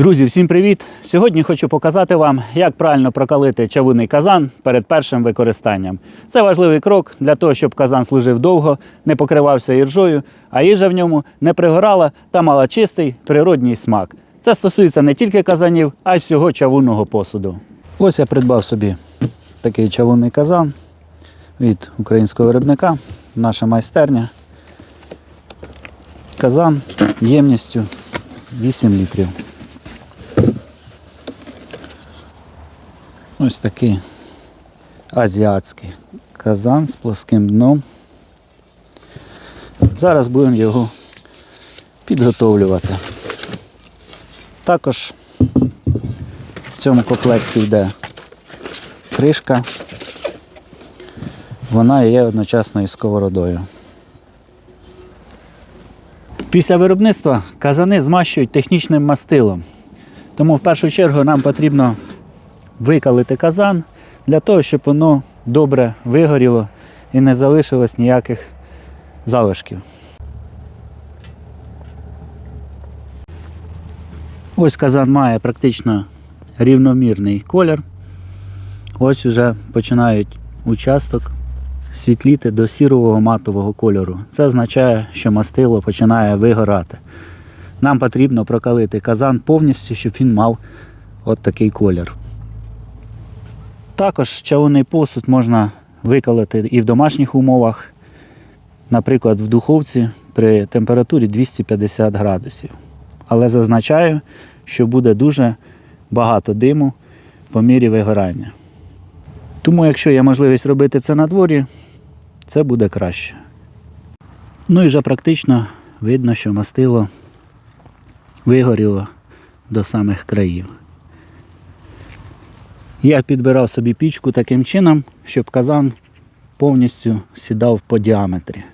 Друзі, всім привіт! Сьогодні хочу показати вам, як правильно прокалити чавунний казан перед першим використанням. Це важливий крок для того, щоб казан служив довго, не покривався іржою, а їжа в ньому не пригорала та мала чистий природній смак. Це стосується не тільки казанів, а й всього чавунного посуду. Ось я придбав собі такий чавунний казан від українського виробника, наша майстерня. Казан ємністю 8 літрів. Ось такий азіатський казан з плоским дном. Зараз будемо його підготовлювати. Також в цьому комплекті йде кришка. Вона є одночасно із сковородою. Після виробництва казани змащують технічним мастилом. Тому в першу чергу нам потрібно викалити казан для того, щоб воно добре вигоріло і не залишилось ніяких залишків. Ось казан має практично рівномірний колір. Ось вже починають участок світліти до сірового матового кольору. Це означає, що мастило починає вигорати. Нам потрібно прокалити казан повністю, щоб він мав от такий колір. Також чавунний посуд можна викалити і в домашніх умовах, наприклад, в духовці при температурі 250 градусів. Але зазначаю, що буде дуже багато диму по мірі вигорання. Тому, якщо є можливість робити це на дворі, це буде краще. Ну і вже практично видно, що мастило вигоріло до самих країв. Я підбирав собі пічку таким чином, щоб казан повністю сідав по діаметрі.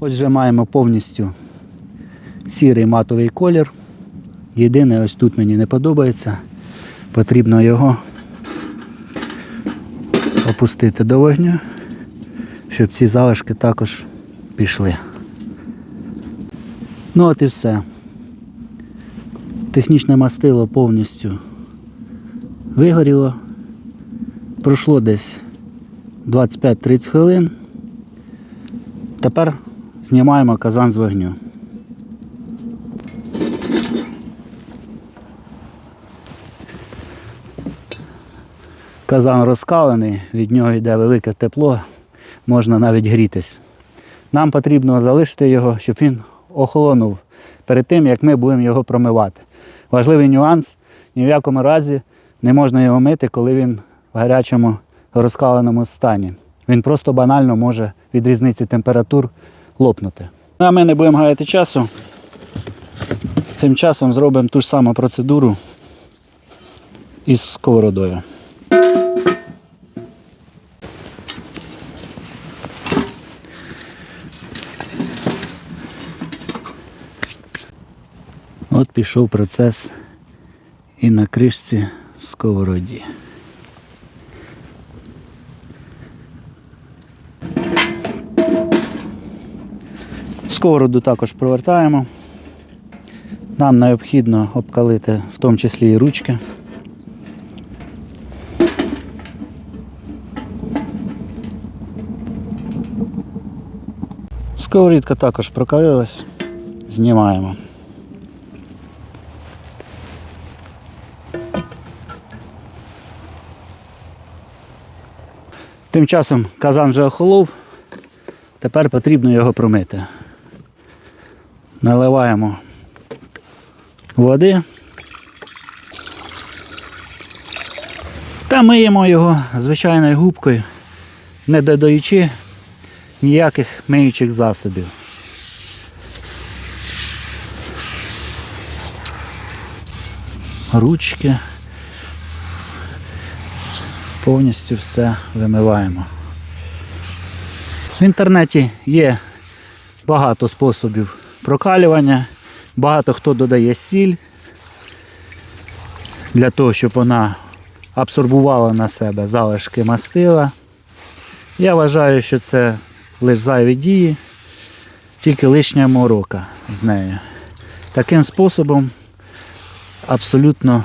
Ось вже маємо повністю сірий матовий колір. Єдине, ось тут мені не подобається. Потрібно його опустити до вогню щоб ці залишки також пішли. Ну от і все. Технічне мастило повністю вигоріло. Пройшло десь 25-30 хвилин. Тепер знімаємо казан з вогню. Казан розкалений, від нього йде велике тепло можна навіть грітись. Нам потрібно залишити його, щоб він охолонув перед тим, як ми будемо його промивати. Важливий нюанс, ні в якому разі не можна його мити, коли він в гарячому розкаленому стані. Він просто банально може від різниці температур лопнути. Ну, А ми не будемо гаяти часу. Тим часом зробимо ту ж саму процедуру із сковородою. От пішов процес і на кришці сковороді. Сковороду також провертаємо. Нам необхідно обкалити в тому числі і ручки. Сковорідка також прокалилась, знімаємо. Тим часом казан вже охолов, тепер потрібно його промити. Наливаємо води та миємо його звичайною губкою, не додаючи ніяких миючих засобів. Ручки повністю все вимиваємо. В інтернеті є багато способів прокалювання, багато хто додає сіль для того, щоб вона абсорбувала на себе залишки мастила. Я вважаю, що це лише зайві дії, тільки лишня морока з нею. Таким способом абсолютно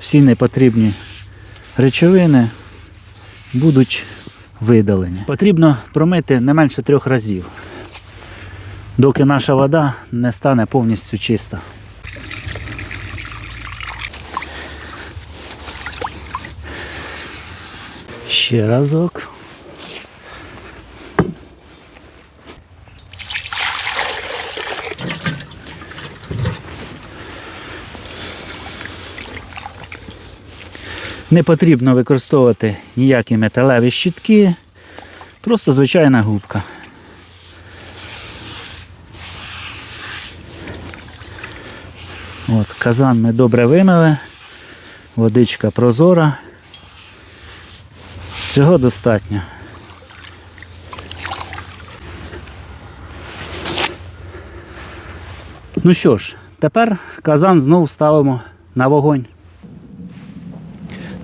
всі непотрібні речовини будуть видалені. Потрібно промити не менше трьох разів, доки наша вода не стане повністю чиста. Ще разок. Не потрібно використовувати ніякі металеві щітки, просто звичайна губка. От, казан ми добре вимили, водичка прозора. Цього достатньо. Ну що ж, тепер казан знову ставимо на вогонь.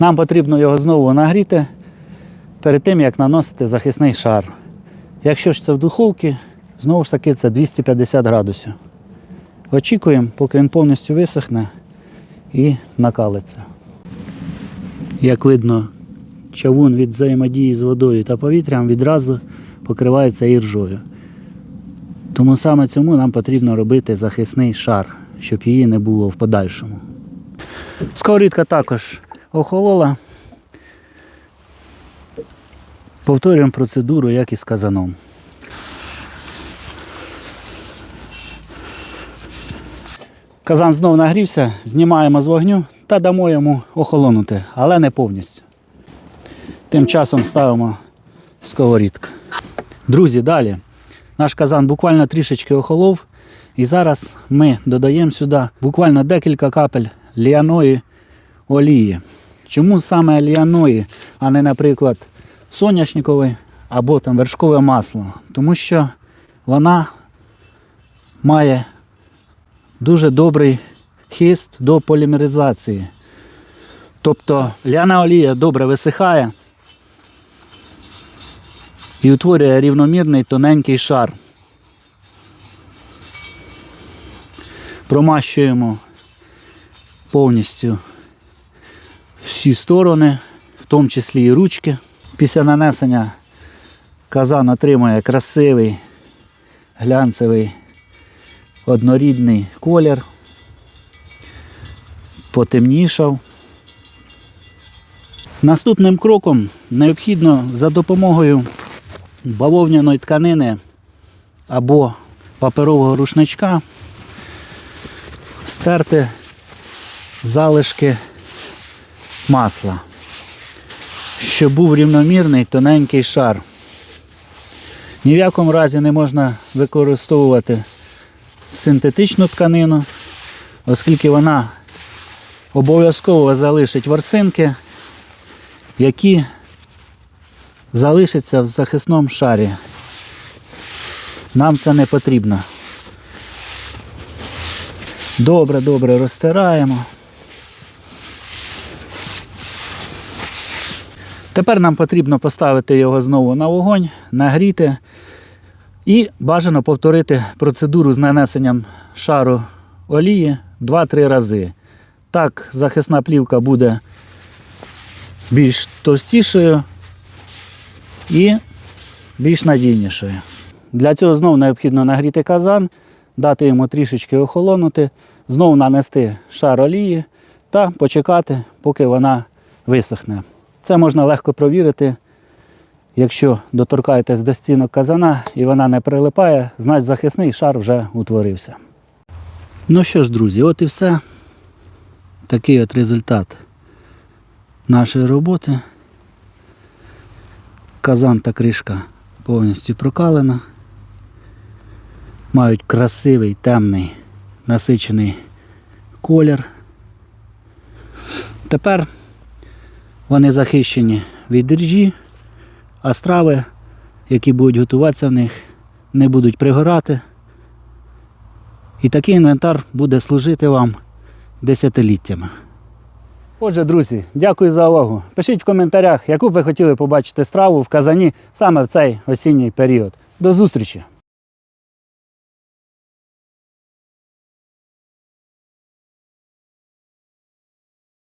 Нам потрібно його знову нагріти перед тим, як наносити захисний шар. Якщо ж це в духовці, знову ж таки це 250 градусів. Очікуємо, поки він повністю висохне і накалиться. Як видно, чавун від взаємодії з водою та повітрям відразу покривається іржою. Тому саме цьому нам потрібно робити захисний шар, щоб її не було в подальшому. Сковорідка також охолола. Повторюємо процедуру, як і з казаном. Казан знов нагрівся, знімаємо з вогню та дамо йому охолонути, але не повністю. Тим часом ставимо сковорідку. Друзі, далі. Наш казан буквально трішечки охолов. І зараз ми додаємо сюди буквально декілька капель ліаної олії. Чому саме ліаної, а не, наприклад, соняшникової або там вершкове масло? Тому що вона має дуже добрий хист до полімеризації. Тобто ляна олія добре висихає і утворює рівномірний тоненький шар. Промащуємо повністю всі сторони, в тому числі і ручки. Після нанесення казан отримує красивий глянцевий однорідний колір, потемнішав. Наступним кроком необхідно за допомогою бавовняної тканини або паперового рушничка стерти залишки масла, щоб був рівномірний тоненький шар. Ні в якому разі не можна використовувати синтетичну тканину, оскільки вона обов'язково залишить ворсинки, які залишаться в захисному шарі. Нам це не потрібно. Добре, добре розтираємо. Тепер нам потрібно поставити його знову на вогонь, нагріти і бажано повторити процедуру з нанесенням шару олії 2-3 рази. Так захисна плівка буде більш товстішою і більш надійнішою. Для цього знову необхідно нагріти казан, дати йому трішечки охолонути, знову нанести шар олії та почекати, поки вона висохне. Це можна легко провірити. Якщо доторкаєтесь до стінок казана і вона не прилипає, значить захисний шар вже утворився. Ну що ж, друзі, от і все. Такий от результат нашої роботи. Казан та кришка повністю прокалена. Мають красивий, темний, насичений колір. Тепер вони захищені від іржі, а страви, які будуть готуватися в них, не будуть пригорати. І такий інвентар буде служити вам десятиліттями. Отже, друзі, дякую за увагу. Пишіть в коментарях, яку б ви хотіли побачити страву в казані саме в цей осінній період. До зустрічі!